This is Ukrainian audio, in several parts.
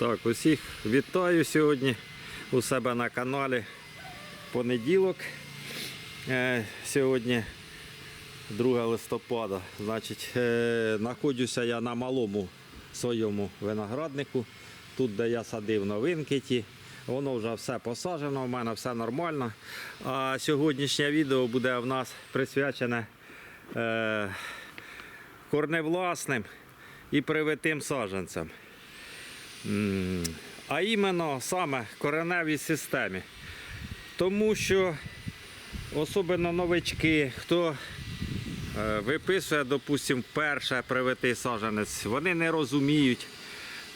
Так, усіх вітаю сьогодні у себе на каналі. Понеділок. Е, сьогодні 2 листопада. Значить, е, знаходжуся я на малому своєму винограднику. Тут, де я садив новинки ті. Воно вже все посаджено, в мене все нормально. А сьогоднішнє відео буде в нас присвячене е, корневласним і привитим саджанцям. А іменно саме кореневій системі. Тому що особливо новички, хто е, виписує, допустимо, перше привитий саджанець, вони не розуміють,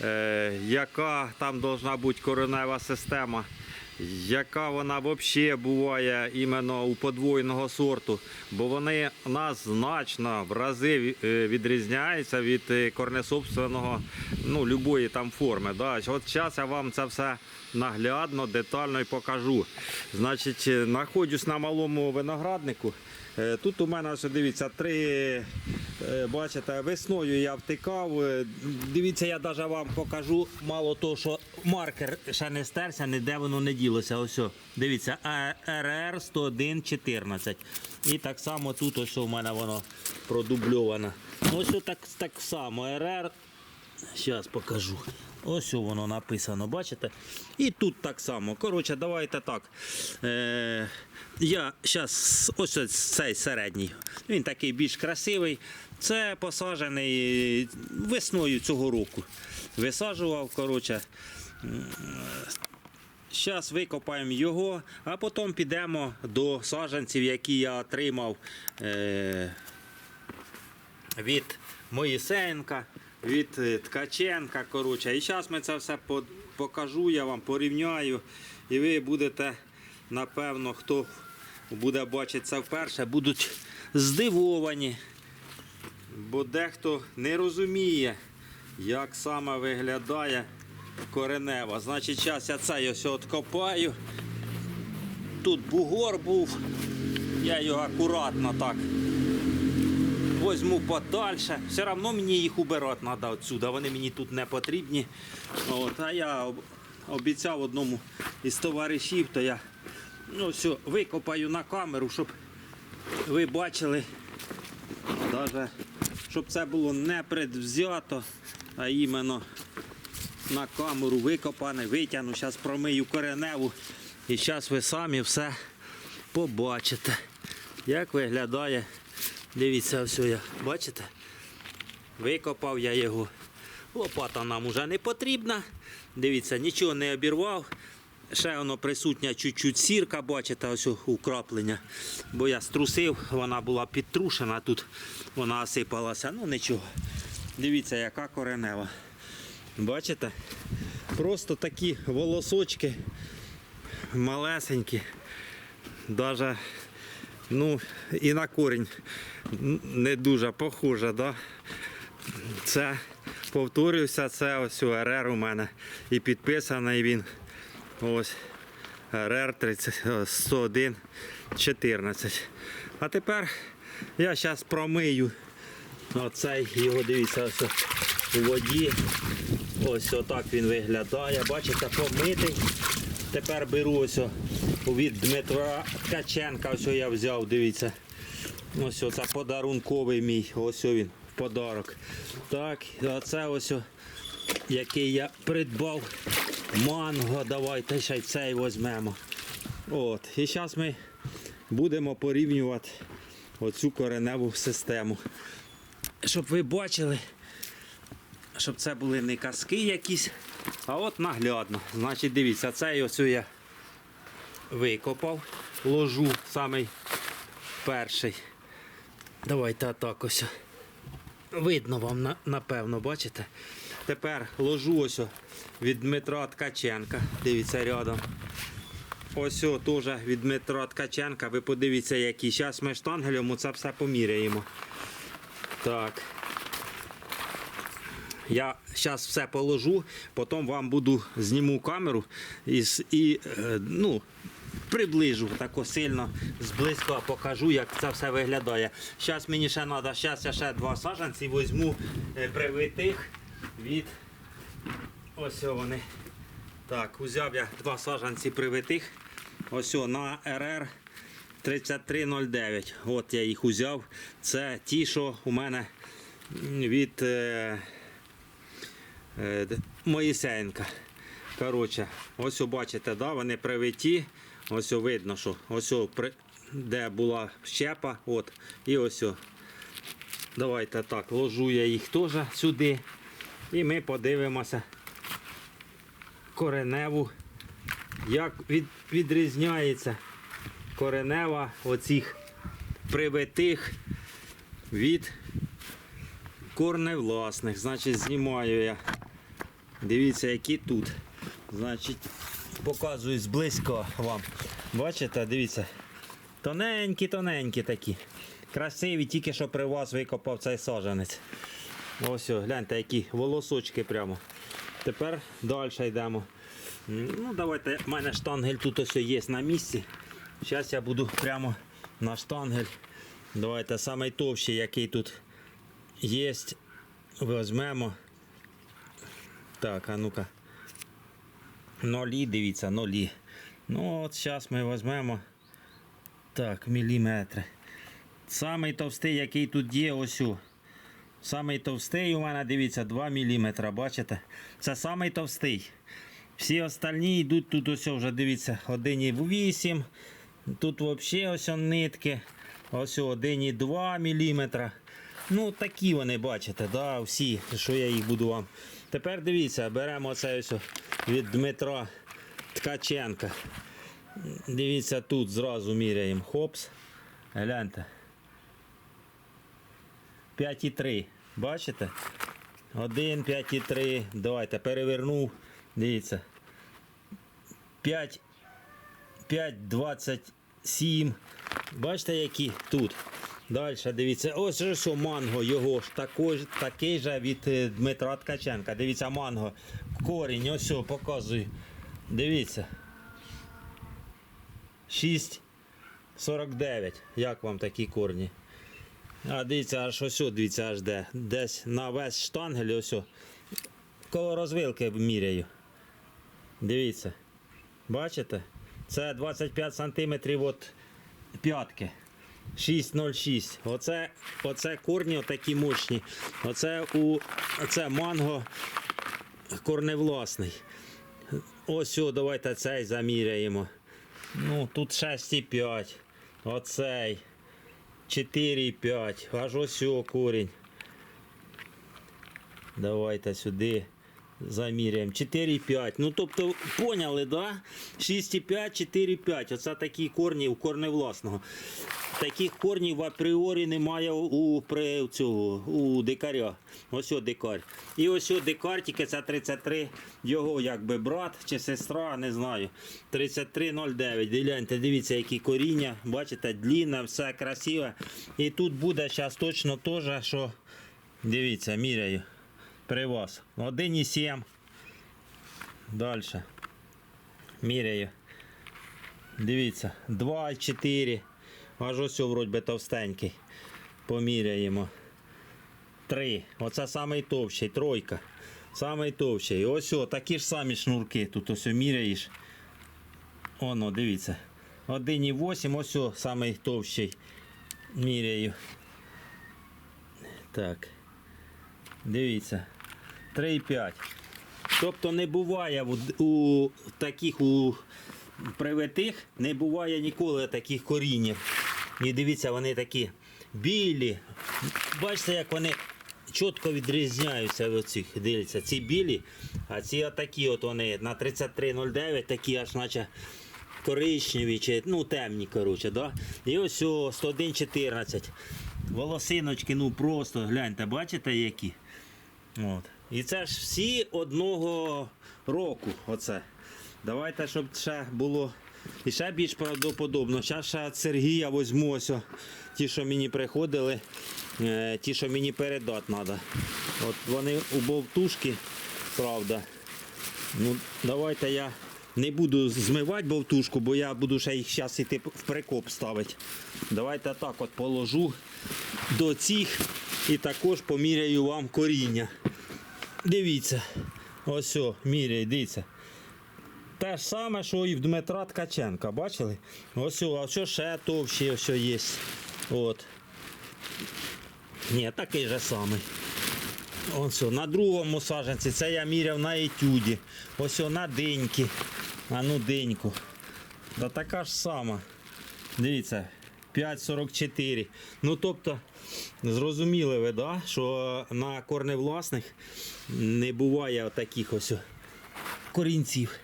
е, яка там повинна бути коренева система, яка вона взагалі буває іменно у подвоєного сорту, бо вони нас значно в рази е, відрізняються від корнесобственного, ну, любої там форми. Да. От зараз я вам це все наглядно, детально і покажу. Значить, е, знаходжусь на малому винограднику. Е, Тут у мене ось дивіться три, е, бачите, весною я втикав. Дивіться, я навіть вам покажу. Мало того, що маркер ще не стерся, ніде воно не ділося. Ось, дивіться, РР 10114. І так само тут ось у мене воно продубльовано. Ось так, так само РР. Зараз покажу. Ось воно написано, бачите? І тут так само. Коротше, давайте так. Е, я зараз ось цей середній. Він такий більш красивий. Це посаджений весною цього року. Висаджував, коротше. Зараз викопаємо його, а потім підемо до саджанців, які я отримав. Е, від Моїсенка, від е, Ткаченка. Коротше. І зараз ми це все покажу, я вам порівняю. І ви будете, напевно, хто буде бачити це вперше, будуть здивовані. Бо дехто не розуміє, як саме виглядає коренева. Значить, зараз я це ось откопаю. Тут бугор був, я його акуратно так возьму подальше. Все одно мені їх убирати треба відсюди. Вони мені тут не потрібні. От, а я обіцяв одному із товаришів, то я ну, все, викопаю на камеру, щоб ви бачили, даже, щоб це було не предвзято, а іменно на камеру викопане, витягну, зараз промию кореневу. І зараз ви самі все побачите, як виглядає Дивіться, ось я, бачите? Викопав я його. Лопата нам уже не потрібна. Дивіться, нічого не обірвав. Ще воно присутня чуть-чуть сірка, бачите, ось украплення. Бо я струсив, вона була підтрушена, тут вона осипалася. Ну нічого. Дивіться, яка коренева. Бачите? Просто такі волосочки малесенькі. Даже Ну, і на корінь не дуже похоже, да? Це, повторюся, це ось РР у мене. І підписаний він. Ось РР 101 14. А тепер я зараз промию оцей його, дивіться, ось у воді. Ось отак він виглядає. Бачите, помитий. Тепер беру ось від Дмитра Ткаченка, ось я взяв, дивіться. Ось це подарунковий мій, ось він в подарок. Так, а це ось, який я придбав. Манго, давайте ще й цей візьмемо. От. І зараз ми будемо порівнювати оцю кореневу систему. Щоб ви бачили, щоб це були не казки якісь, а от наглядно. Значить, дивіться, цей ось я викопав, ложу самий перший. Давайте так ось. Видно вам, напевно, бачите? Тепер ложу ось від Дмитра Ткаченка. Дивіться рядом. Ось теж від Дмитра Ткаченка. Ви подивіться, які. Зараз ми штангелем це все поміряємо. Так. Я зараз все положу, потім вам буду зніму камеру і, і е, ну, приближу тако сильно зблизька покажу, як це все виглядає. Зараз мені ще треба, зараз я ще два саджанці візьму е, привитих від Ось вони. Так, узяв я два саджанці привитих. Ось на РР 3309. От я їх узяв. Це ті, що у мене від е, е, Моїсеєнка. Коротше, ось бачите, да, вони привиті. Ось видно, що ось де була щепа. От, і ось. Давайте так, ложу я їх теж сюди. І ми подивимося кореневу, як від, відрізняється коренева оцих привитих від корневласних. Значить, знімаю я. Дивіться, які тут. Значить, показую зблизько вам. Бачите, дивіться. Тоненькі, тоненькі такі. Красиві, тільки що при вас викопав цей саджанець. Ось, гляньте, які волосочки прямо. Тепер далі йдемо. Ну, давайте, в мене штангель тут ось є на місці. Зараз я буду прямо на штангель. Давайте самий товщий, який тут є. Візьмемо. Так, а ну-ка. Нолі, дивіться, нолі. Ну, от зараз ми візьмемо. Так, міліметри. Самий товстий, який тут є, ось. у. Самий товстий у мене, дивіться, 2 мм, бачите? Це самий товстий. Всі остальні йдуть тут ось вже, дивіться, 1,8. Тут взагалі ось нитки. Ось 1,2 мм. Ну, такі вони, бачите, да, всі, що я їх буду вам. Тепер дивіться, беремо оце ось від Дмитра Ткаченка. Дивіться, тут зразу міряємо. Хопс. Гляньте. 5,3. Бачите? 1, 5,3. Давайте перевернув. Дивіться. 5, 5,27. Бачите, які тут. Далі дивіться. Ось же що манго його ж такий, такий же від е, Дмитра Ткаченка. Дивіться, манго. Корінь, ось що, показую. Дивіться. 6,49. Як вам такі корні? А дивіться, аж ось, дивіться, аж де. Десь на весь штангель ось. Коло розвилки міряю. Дивіться. Бачите? Це 25 сантиметрів від п'ятки. 6,06. Оце, оце корні такі мощні. Оце у оце манго корневласний. Ось, о, давайте цей заміряємо. Ну, тут 6,5. Оцей. 4,5. Аж ось о корінь. Давайте сюди заміряємо. 4,5. Ну, тобто, поняли, да? 6,5, 4,5. Оце такі корні у корневласного. Таких корнів апріорі немає у, при, цього, у дикаря. Ось о дикар. І ось о дикар, тільки це 33, його якби брат чи сестра, не знаю. 33,09. Гляньте, дивіться, які коріння. Бачите, длінне, все красиве. І тут буде зараз точно теж, що дивіться, міряю. При вас. 1,7. Далі. Міряю. Дивіться, 2,4. Аж ось вроді би товстенький. Поміряємо. 3. Оце самий товщий, тройка. Самий товщий. Ось о, такі ж самі шнурки. Тут ось міряєш. Оно, дивіться. 1,8, ось о, самий товщий. Міряю. Так. Дивіться. 3,5. Тобто не буває у, у таких у привитих, не буває ніколи таких корінів. І дивіться, вони такі білі. Бачите, як вони чітко відрізняються від цих. Дивіться, ці білі, а ці отакі от вони на 33,09, такі аж наче коричневі, чи ну темні, коротше, да? І ось о, 101,14. Волосиночки, ну просто гляньте, бачите які? От. І це ж всі одного року. Оце. Давайте, щоб ще було і ще більш правдоподобно. Зараз ще від Сергія візьму ось ті, що мені приходили, е, ті, що мені передати треба. От вони у бовтушки, правда. Ну, давайте я не буду змивати бовтушку, бо я буду ще їх зараз іти в прикоп ставити. Давайте так от положу до цих і також поміряю вам коріння. Дивіться. Ось, о, міряй, дивіться. Те ж саме, що і в Дмитра Ткаченка, бачили? Ось, а що ще товщі, ось є. От. Ні, такий же самий. Ось, на другому саджанці, це я міряв на етюді. Ось на деньки. А ну деньку. Да така ж сама. Дивіться, 5,44. Ну тобто, зрозуміли ви, да, що на корневласних не буває таких ось корінців.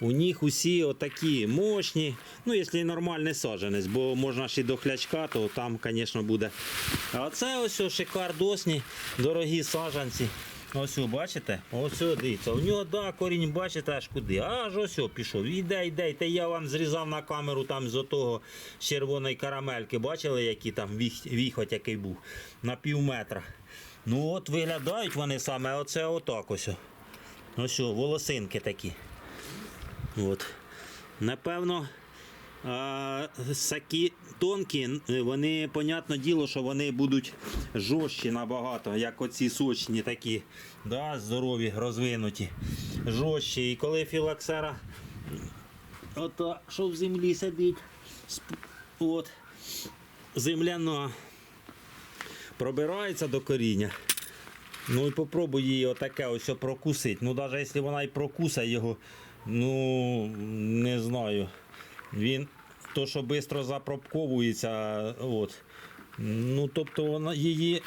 У них усі отакі мощні. Ну, якщо нормальний саджанець, бо можна і до хлячка, то там, звісно, буде. А це ось шикардосні, дорогі саджанці. Ось, бачите? Ось, дивіться. У нього да, корінь, бачите, аж куди. Аж ось пішов. Іде, йде. Та я вам зрізав на камеру там з отого з червоної карамельки. Бачили, який там віхоть який був? На пів метра. Ну от виглядають вони саме оце отак ось. Ось волосинки такі. От. Напевно, а, такі тонкі, вони, понятне діло, що вони будуть жорсткі набагато, як оці сочні такі, да, здорові, розвинуті, жорсткі. І коли філоксера, ото, що в землі сидить, от, земляна пробирається до коріння. Ну і попробуй її отаке ось прокусити. Ну, навіть якщо вона і прокусає його, ну не знаю. Він то, що швидко запробковується, от. Ну, тобто вона її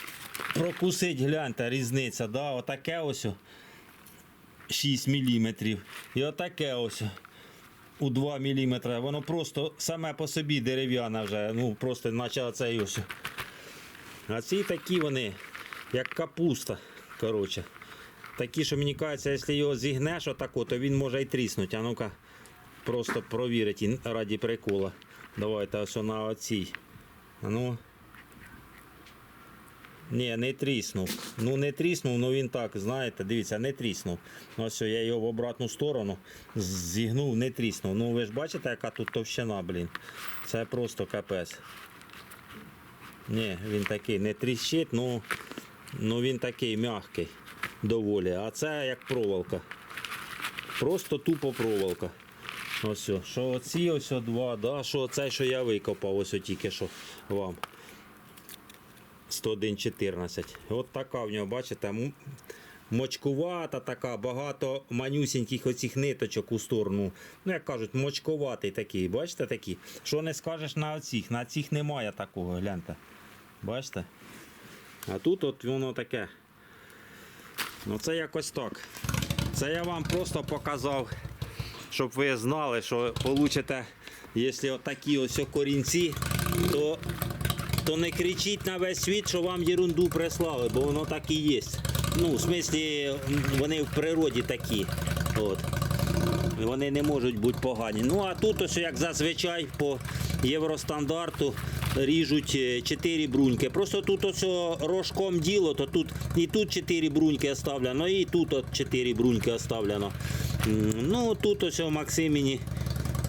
прокусить, гляньте, різниця. Да? Отаке ось 6 мм. І отаке ось у 2 мм. Воно просто саме по собі дерев'яне вже. Ну, просто наче оце ось. А ці такі вони, як капуста. Коротше. Такі, що мені кажеться, якщо його зігнеш отако, то він може і тріснути. А ну-ка, просто провірити раді прикола. Давайте ось на оцій. Ну. Ні, не тріснув. Ну не тріснув, ну він так, знаєте, дивіться, не тріснув. Ось я його в обратну сторону зігнув, не тріснув. Ну ви ж бачите, яка тут товщина, блін. Це просто капець. Ні, він такий не тріщить, ну, ну він такий м'який доволі. А це як проволока. Просто тупо проволока. Ось, що оці ось два, да, що цей, що я викопав, ось тільки що вам. 101,14. От така в нього, бачите, мочкувата така, багато манюсіньких оцих ниточок у сторону. Ну, як кажуть, мочкуватий такий, бачите такі? Що не скажеш на оцих? На цих немає такого, гляньте. Бачите? А тут от воно таке. Ну це якось так. Це я вам просто показав, щоб ви знали, що получите, якщо такі ось корінці, то, то не кричіть на весь світ, що вам ерунду прислали, бо воно так і є. Ну, в смислі, вони в природі такі. От. Вони не можуть бути погані. Ну а тут ось як зазвичай по євростандарту ріжуть 4 бруньки. Просто тут ось рожком діло, то тут і тут 4 бруньки оставлено, і тут от 4 бруньки оставлено. Ну тут ось о Максиміні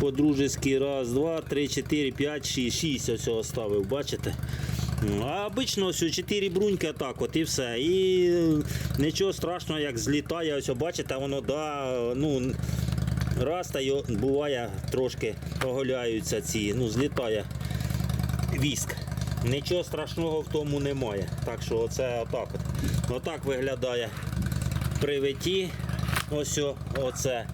по-дружески раз, два, три, чотири, п'ять, шість, шість ось оставив, бачите? А обично ось 4 бруньки так от і все. І е, нічого страшного, як злітає, ось бачите, воно да, ну, раз та буває трошки оголяються ці, ну, злітає віск. Нічого страшного в тому немає. Так що оце отак от. Отак виглядає при виті. Ось оце.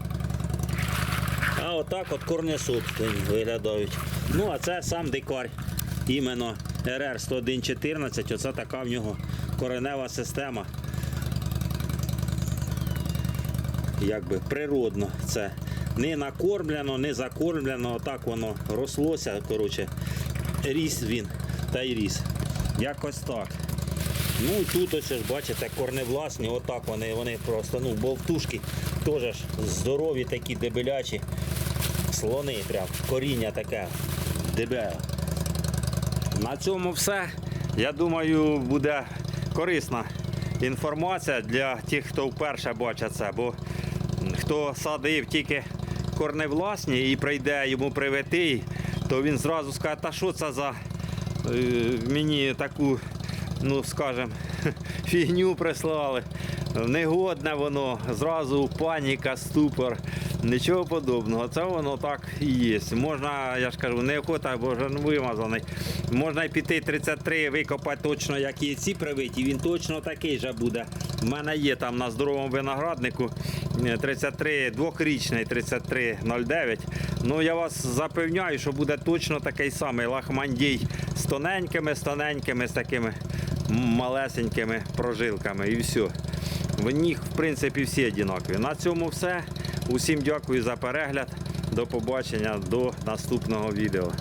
А отак от корнесубствені виглядають. Ну, а це сам дикар. Іменно РР 10114. Оце така в нього коренева система. Якби природно це. Не накормлено, не закормлено, отак воно рослося. Коротше, ріс він та й ріс. Якось так. Ну тут ось ж бачите, корневласні, отак вони, вони просто, ну, болтушки теж здорові такі дебелячі. Слони прям, коріння таке дебеле. На цьому все. Я думаю, буде корисна інформація для тих, хто вперше бачить це. Бо хто садив тільки корневласні і прийде йому привитий, то він зразу скаже, та що це за е, мені таку, ну скажем, фігню прислали. негодне воно, зразу паніка, ступор. Нічого подобного. Це воно так і є. Можна, я ж кажу, не охота, бо вже вимазаний. Можна піти 33, викопати точно, як є ці привиті, він точно такий же буде. У мене є там на здоровому винограднику е, 33, двохрічний 3309. Ну я вас запевняю, що буде точно такий самий лахмандій з тоненькими, з тоненькими, з такими малесенькими прожилками і все. В них, в принципі, всі однакові. На цьому все. Усім дякую за перегляд. До побачення, до наступного відео.